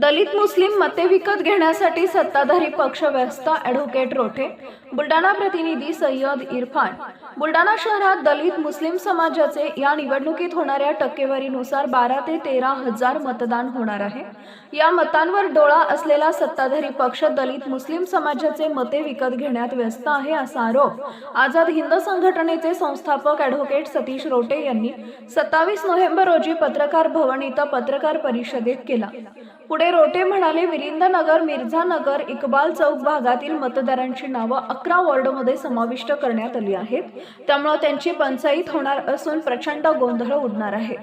दलित मुस्लिम मते विकत घेण्यासाठी सत्ताधारी पक्ष व्यस्त ॲडव्होकेट रोठे. बुलढाणा प्रतिनिधी सय्यद इरफान. बुलढाणा शहरात दलित मुस्लिम समाजाचे या निवडणुकीत होणाऱ्या टक्केवारीनुसार बारा ते तेरा हजार मतदान होणार आहे. या मतांवर डोळा असलेला सत्ताधारी पक्ष दलित मुस्लिम समाजाचे मते विकत घेण्यात व्यस्त आहे असा आरोप आझाद हिंद संघटनेचे संस्थापक ॲडव्होकेट सतीश रोटे यांनी सत्तावीस नोव्हेंबर रोजी पत्रकार भवन इथं पत्रकार परिषदेत केला. पुढे रोटे म्हणाले विलिंदनगर मिर्झानगर इकबाल चौक भागातील मतदारांची नावं अकरा वॉर्डमध्ये समाविष्ट करण्यात आली आहेत. त्यामुळे त्यांची पंचायत होणार असून प्रचंड गोंधळ उडणार आहे.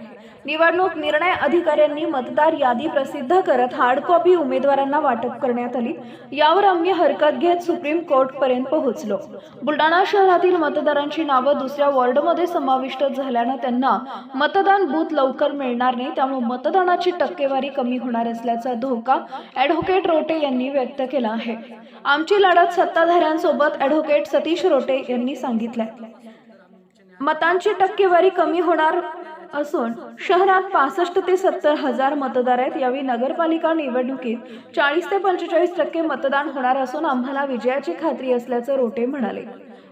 निवडणूक निर्णय अधिकाऱ्यांनी मतदार यादी प्रसिद्ध करत हार्ड कॉपी उमेदवारांना वाटप करण्यात आली. यावर आम्ही हरकत घेत सुप्रीम कोर्टपर्यंत पोहोचलो. बुलढाणा शहरातील मतदारांची नावं दुसऱ्या वॉर्डमध्ये समाविष्ट झाल्यानं त्यांना मतदान बूथ लवकर मिळणार नाही. त्यामुळे मतदानाची टक्केवारी कमी होणार असल्या धोका ॲडव्होकेट रोटे यांनी व्यक्त केला आहे. आमची लढत सत्ताधाऱ्यांसोबत ॲडव्होकेट सतीश रोटे यांनी सांगितलंय. मतांची टक्केवारी कमी होणार असून शहरात पासष्ट ते सत्तर हजार मतदार आहेत. यावेळी नगरपालिका निवडणुकीत चाळीस ते पंचेचाळीस टक्के मतदान होणार असून आम्हाला विजयाची खात्री असल्याचं रोटे म्हणाले.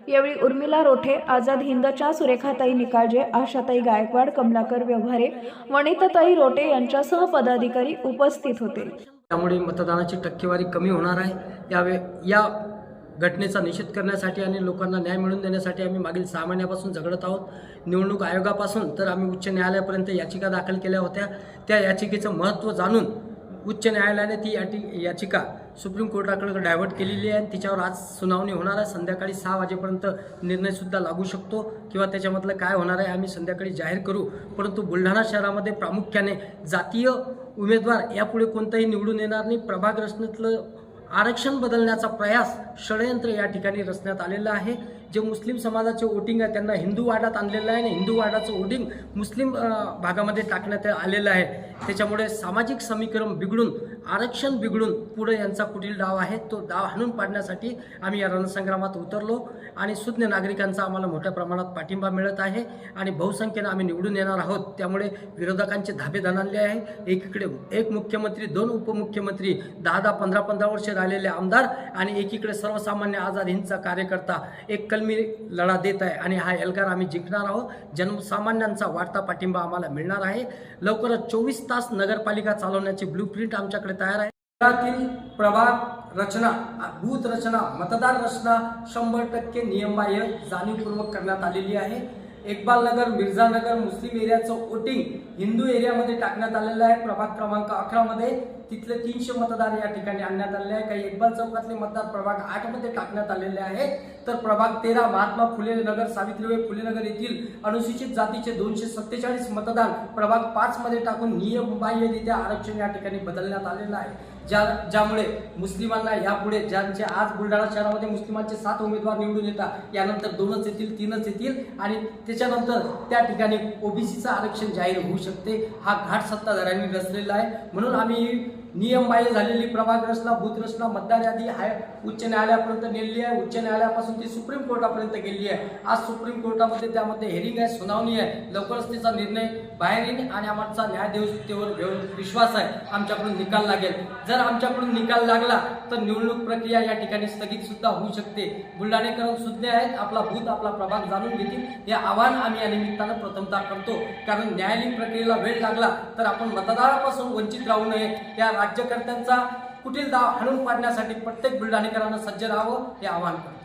यावेळी उर्मिला रोठे आझाद हिंदच्या सुरेखाताई निकाळजे आशाताई गायकवाड कमलाकर व्यवहारे वनिताताई रोटे यांच्यासह पदाधिकारी उपस्थित होते. त्यामुळे मतदानाची टक्केवारी कमी होणार आहे. यावे या घटनेचा निषेध करण्यासाठी आणि लोकांना न्याय मिळवून देण्यासाठी आम्ही मागील सहा महिन्यापासून झगडत आहोत. निवडणूक आयोगापासून तर आम्ही उच्च न्यायालयापर्यंत याचिका दाखल केल्या होत्या. त्या याचिकेचं महत्त्व जाणून उच्च न्यायालयाने ती याटी याचिका सुप्रीम कोर्टाकडे डायव्हर्ट केलेली आहे तिच्यावर आज सुनावणी होणार आहे. संध्याकाळी सहा वाजेपर्यंत निर्णयसुद्धा लागू शकतो किंवा त्याच्यामधलं काय होणार आहे आम्ही संध्याकाळी जाहीर करू. परंतु बुलढाणा शहरामध्ये प्रामुख्याने जातीय उमेदवार यापुढे कोणताही निवडून येणार नाही. प्रभाग रचनेतलं आरक्षण बदलण्याचा प्रयास षडयंत्र या ठिकाणी रचण्यात आलेला आहे. जे मुस्लिम समाजाचे वोटिंग आहे त्यांना हिंदू वाड्यात आणलेलं आहे आणि हिंदू वाड्याचं वोटिंग मुस्लिम भागामध्ये टाकण्यात आलेलं आहे. त्याच्यामुळे सामाजिक समीकरण बिघडून आरक्षण बिघडून पुढे यांचा पुढील डाव आहे. तो डाव हाणून पाडण्यासाठी आम्ही या रणसंग्रामात उतरलो आणि सुज्ञ नागरिकांचा आम्हाला मोठ्या प्रमाणात पाठिंबा मिळत आहे आणि बहुसंख्येनं आम्ही निवडून येणार आहोत. त्यामुळे विरोधकांचे धाबे धनाले आहे. एकीकडे एक मुख्यमंत्री दोन उपमुख्यमंत्री दहा दहा पंधरा पंधरा वर्ष राहिलेले आमदार आणि एकीकडे सर्वसामान्य आझाद हिंदचा कार्यकर्ता एक कलमी लढा देत आहे आणि हा एल्गार आम्ही जिंकणार आहोत. जनसामान्यांचा वाढता पाठिंबा आम्हाला मिळणार आहे. लवकरच चोवीस तास नगरपालिका चालवण्याची ब्लू प्रिंट आमच्याकडे तयार आहे. शहरातील प्रभाग रचना बूथ रचना मतदार रचना शंभर टक्के नियमबाह्य जाणीवपूर्वक करण्यात आलेली आहे. इक्बाल नगर मिर्झानगर मुस्लिम एरियाचं वोटिंग हिंदू एरियामध्ये टाकण्यात आलेलं आहे. प्रभाग क्रमांक अकरामध्ये तिथले तीनशे मतदार या ठिकाणी आणण्यात आलेले आहे. काही एकबाल चौकातले मतदार प्रभाग आठमध्ये टाकण्यात आलेले आहे तर प्रभाग तेरा महात्मा फुले नगर सावित्रीबाई फुले नगर येथील अनुसूचित जातीचे दोनशे सत्तेचाळीस मतदान प्रभाग पाच मध्ये टाकून नियमबाह्यरित्या आरक्षण या ठिकाणी बदलण्यात आलेलं आहे. ज्या ज्यामुळे मुस्लिमांना यापुढे ज्यांचे आज बुलढाणा शहरामध्ये मुस्लिमांचे सात उमेदवार निवडून येतात यानंतर दोनच येतील तीनच येतील आणि त्याच्यानंतर त्या ठिकाणी ओबीसीचं आरक्षण जाहीर होऊ शकते. हा घाट सत्ताधाऱ्यांनी रचलेला आहे. म्हणून आम्ही नियमबाह्य झालेली प्रभाग रचना मतदार यादी हाय उच्च न्यायालयापर्यंत नेलेली आहे. उच्च न्यायालयापासून ती सुप्रीम कोर्टापर्यंत गेलेली आहे. आज सुप्रीम कोर्टामध्ये त्यामध्ये हेरिंग आहे सुनावणी आहे. लवकरच त्याचा निर्णय बाहेर येईल आणि आमचा न्यायदेवतेवर घेऊन विश्वास आहे. आमच्याकडून निकाल लागेल. जर आमच्याकडून निकाल लागला तर निवडणूक प्रक्रिया या ठिकाणी स्थगित सुद्धा होऊ शकते. बुलढाणेकर सुज्ञ आहेत. आपला भूत आपला प्रभाग जाणून घेतील. हे आव्हान आम्ही या निमित्तानं प्रथमतः करतो. कारण न्यायालयीन प्रक्रियेला वेळ लागला तर आपण मतदारापासून वंचित राहू नये. या राज्यकर्त्यांचा कुटील दाव हाणून पाडण्यासाठी प्रत्येक बुलढाणेकरांना सज्ज राहावं हे आवाहन करतो.